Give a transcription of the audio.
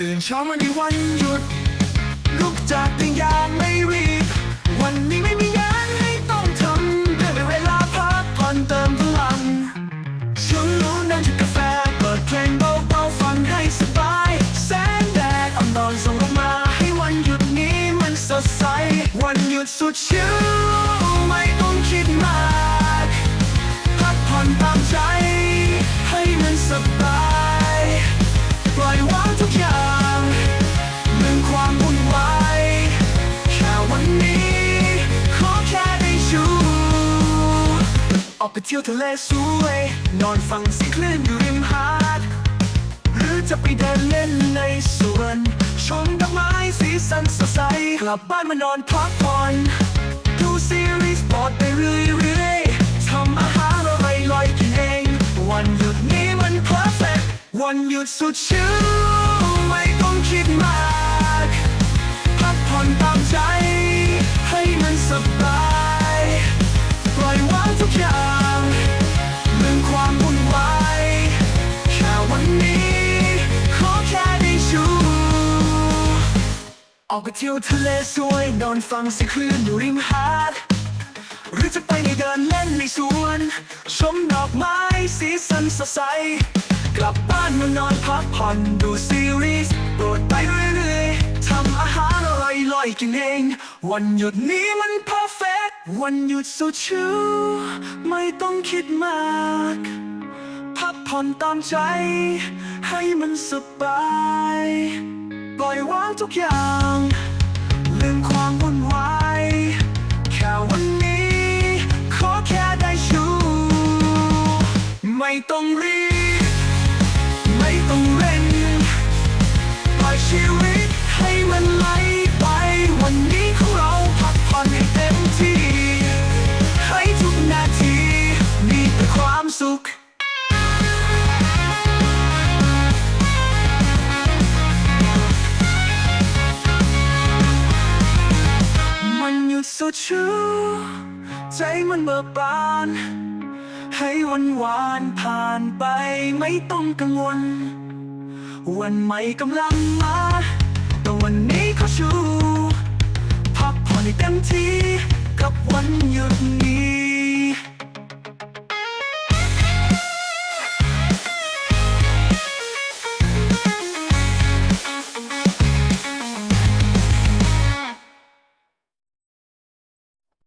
เช้ามาในวันหยุด ลุกจากเตียงอย่างไม่รีบ วันนี้ไม่มีงานให้ต้องทำได้เวลาพักผ่อนเติมพลังชวนรู้นั่งจิบกาแฟ เปิดเพลงเบาๆฟังให้สบาย แสงแดดอ่อนนอนส่งลงมา ให้วันหยุดนี้มันสดใส วันหยุดสุดชิลไม่ต้องคิดมาก ออกไปเที่ยวทะเลสวย นอนฟังเสียงคลื่นอยู่ริมหาด หรือจะไปเดินเล่นในสวน ชมดอกไม้สีสันสดใส กลับบ้านมานอนพักผ่อน ดูซีรีส์บอดไปเรื่อยๆทำอาหารอร่อยลอยกินเอง วันหยุดนี้มันเพอร์เฟกวันหยุดสุดชิล ออกไปเที่ยวทะเลสวยนอนฟังเสียงคลื่นอยู่ริมหาด หรือจะไปในเดินเล่นในสวน ชมดอกไม้สีสันสดใส กลับบ้านมานอนพักผ่อนดูซีรีส์โปรดไปเรื่อยๆทำอาหารอร่อยลอยๆกินเอง วันหยุดนี้มันเพอร์เฟกวันหยุดสุดชิลไม่ต้องคิดมากพักผ่อนตามใจ ให้มันสบาย ปล่อยวางทุกอย่าง ลืมความวุ่นวายแค่วันนี้ ขอแค่ได้ชูไม่ต้องรีบ ไม่ต้องเร่งปล่อยชีวิต สุดชูใจมันเบิกบาน ให้วันวานผ่านไปไม่ต้องกังวล วันใหม่กำลังมา แต่วันนี้ขอชูพักผ่อนให้เต็มที่กับวันหยุดนี้